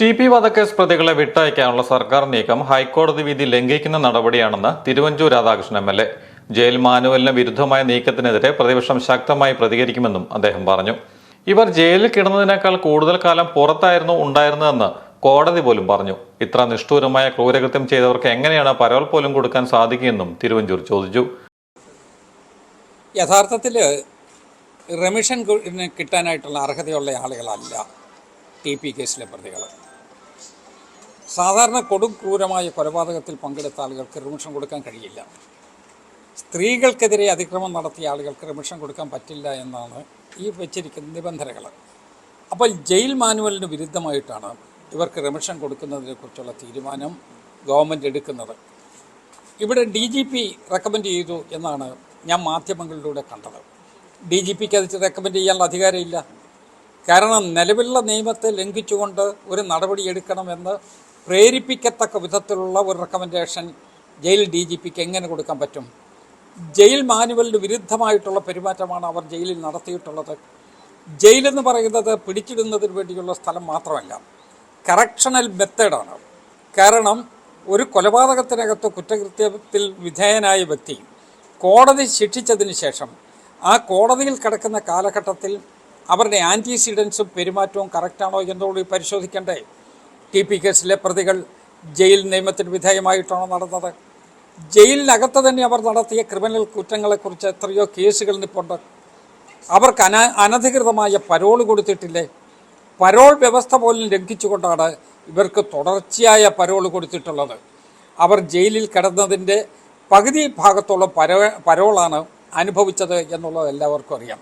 T P വധക്കേസ് പ്രതികളെ വിട്ടയക്കാനുള്ള സർക്കാർ നീക്കം ഹൈക്കോടതി വിധി ലംഘിക്കുന്ന നടപടിയാണെന്ന് Thiruvanchoor Radhakrishnan M L A. Jail മാനുവലിന് വിരുദ്ധമായ നീക്കത്തിനെതിരെ പ്രതിപക്ഷം ശക്തമായി പ്രതികരിക്കുമെന്നും അദ്ദേഹം പറഞ്ഞു. ഇവർ ജയിലിൽ കിടന്നതിനേക്കാൾ കൂടുതൽ കാലം പുറത്തായിരുന്നു ഉണ്ടായിരുന്നതെന്ന് കോടതി പോലും പറഞ്ഞു. ഇത്ര നിഷ്ഠൂരമായ ക്രൂരകൃത്യം ചെയ്തവർക്ക് എങ്ങനെയാണ് പരോൾ പോലും കൊടുക്കാൻ സാധിക്കുകയെന്നും തിരുവഞ്ചൂർ ചോദിച്ചു. യഥാർത്ഥത്തിൽ റെമിഷൻ കിട്ടാനായിട്ടുള്ള അർഹതയുള്ള ആളുകളല്ല ടി പി കേസിലെ പ്രതികൾ സാധാരണ കൊടും ക്രൂരമായ കൊലപാതകത്തിൽ പങ്കെടുത്ത ആളുകൾക്ക് റിമിഷൻ കൊടുക്കാൻ കഴിയില്ല. സ്ത്രീകൾക്കെതിരെ അതിക്രമം നടത്തിയ ആളുകൾക്ക് റിമിഷൻ കൊടുക്കാൻ പറ്റില്ല എന്നാണ് ഈ വെച്ചിരിക്കുന്ന നിബന്ധനകൾ. അപ്പോൾ ജയിൽ മാനുവലിന് വിരുദ്ധമായിട്ടാണ് ഇവർക്ക് റിമിഷൻ കൊടുക്കുന്നതിനെക്കുറിച്ചുള്ള തീരുമാനം ഗവൺമെന്റ് എടുക്കുന്നത്. ഇവിടെ ഡി ജി പി റെക്കമെൻഡ് ചെയ്തു എന്നാണ് ഞാൻ മാധ്യമങ്ങളിലൂടെ കണ്ടത്. ഡി ജി പിക്ക് അത് റെക്കമെൻഡ് ചെയ്യാനുള്ള അധികാരമില്ല. കാരണം നിലവിലുള്ള നിയമത്തെ ലംഘിച്ചുകൊണ്ട് ഒരു നടപടി എടുക്കണമെന്ന് പ്രേരിപ്പിക്കത്തക്ക വിധത്തിലുള്ള ഒരു റെക്കമെൻഡേഷൻ ജയിൽ ഡി ജി പിക്ക് എങ്ങനെ കൊടുക്കാൻ പറ്റും? ജയിൽ മാനുവലിന് വിരുദ്ധമായിട്ടുള്ള പെരുമാറ്റമാണ് അവർ ജയിലിൽ നടത്തിയിട്ടുള്ളത്. ജയിലെന്ന് പറയുന്നത് പിടിച്ചിടുന്നതിന് വേണ്ടിയുള്ള സ്ഥലം മാത്രമല്ല കറക്ഷണൽ മെത്തേഡാണ് കാരണം ഒരു കൊലപാതകത്തിനകത്ത് കുറ്റകൃത്യത്തിൽ വിധേയനായ വ്യക്തി കോടതി ശിക്ഷിച്ചതിന് ശേഷം ആ കോടതിയിൽ കിടക്കുന്ന കാലഘട്ടത്തിൽ അവരുടെ ആന്റിസിഡൻസും പെരുമാറ്റവും കറക്റ്റാണോ എന്നോട് പരിശോധിക്കണ്ടേ? ടി പി കേസിലെ പ്രതികൾ ജയിൽ നിയമത്തിന് വിധേയമായിട്ടാണോ നടന്നത്. ജയിലിനകത്ത് തന്നെ അവർ നടത്തിയ ക്രിമിനൽ കുറ്റങ്ങളെക്കുറിച്ച് എത്രയോ കേസുകൾ നിപ്പുണ്ട്. അവർക്ക് അന അനധികൃതമായ പരോൾ കൊടുത്തിട്ടില്ലേ? പരോൾ വ്യവസ്ഥ പോലും ലംഘിച്ചുകൊണ്ടാണ് ഇവർക്ക് തുടർച്ചയായ പരോൾ കൊടുത്തിട്ടുള്ളത്. അവർ ജയിലിൽ കിടന്നതിന്റെ പകുതി ഭാഗത്തോളം പരോ പരോളാണ് അനുഭവിച്ചത് എന്നുള്ളത് എല്ലാവർക്കും അറിയാം.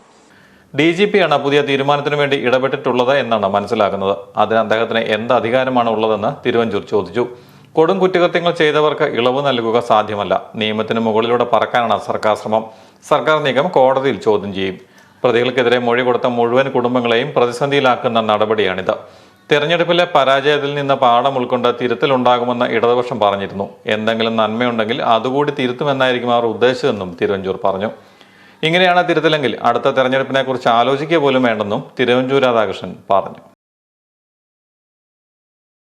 ഡി ജി പി ആണ് പുതിയ തീരുമാനത്തിനു വേണ്ടി ഇടപെട്ടിട്ടുള്ളത് എന്നാണ് മനസ്സിലാക്കുന്നത് അതിന് അദ്ദേഹത്തിന് എന്ത് അധികാരമാണ് ഉള്ളതെന്ന് തിരുവഞ്ചൂർ ചോദിച്ചു. കൊടും കുറ്റകൃത്യങ്ങൾ ചെയ്തവർക്ക് ഇളവ് നൽകുക സാധ്യമല്ല. നിയമത്തിന് മുകളിലൂടെ പറക്കാനാണ് സർക്കാർ ശ്രമം. സർക്കാർ നീക്കം കോടതിയിൽ ചോദ്യം ചെയ്യും. പ്രതികൾക്കെതിരെ മൊഴി കൊടുത്ത മുഴുവൻ കുടുംബങ്ങളെയും പ്രതിസന്ധിയിലാക്കുന്ന നടപടിയാണിത്. തെരഞ്ഞെടുപ്പിലെ പരാജയത്തിൽ നിന്ന് പാഠം ഉൾക്കൊണ്ട് തിരുത്തലുണ്ടാകുമെന്ന് ഇടതുപക്ഷം പറഞ്ഞിരുന്നു. എന്തെങ്കിലും നന്മയുണ്ടെങ്കിൽ അതുകൂടി തിരുത്തുമെന്നായിരിക്കും അവർ ഉദ്ദേശിച്ചതെന്നും തിരുവഞ്ചൂർ പറഞ്ഞു. ഇങ്ങനെയാണ് തിരുത്തലെങ്കിൽ അടുത്ത തെരഞ്ഞെടുപ്പിനെ കുറിച്ച് ആലോചിക്കുക പോലും വേണ്ടെന്നും തിരുവഞ്ചൂർ രാധാകൃഷ്ണൻ പറഞ്ഞു.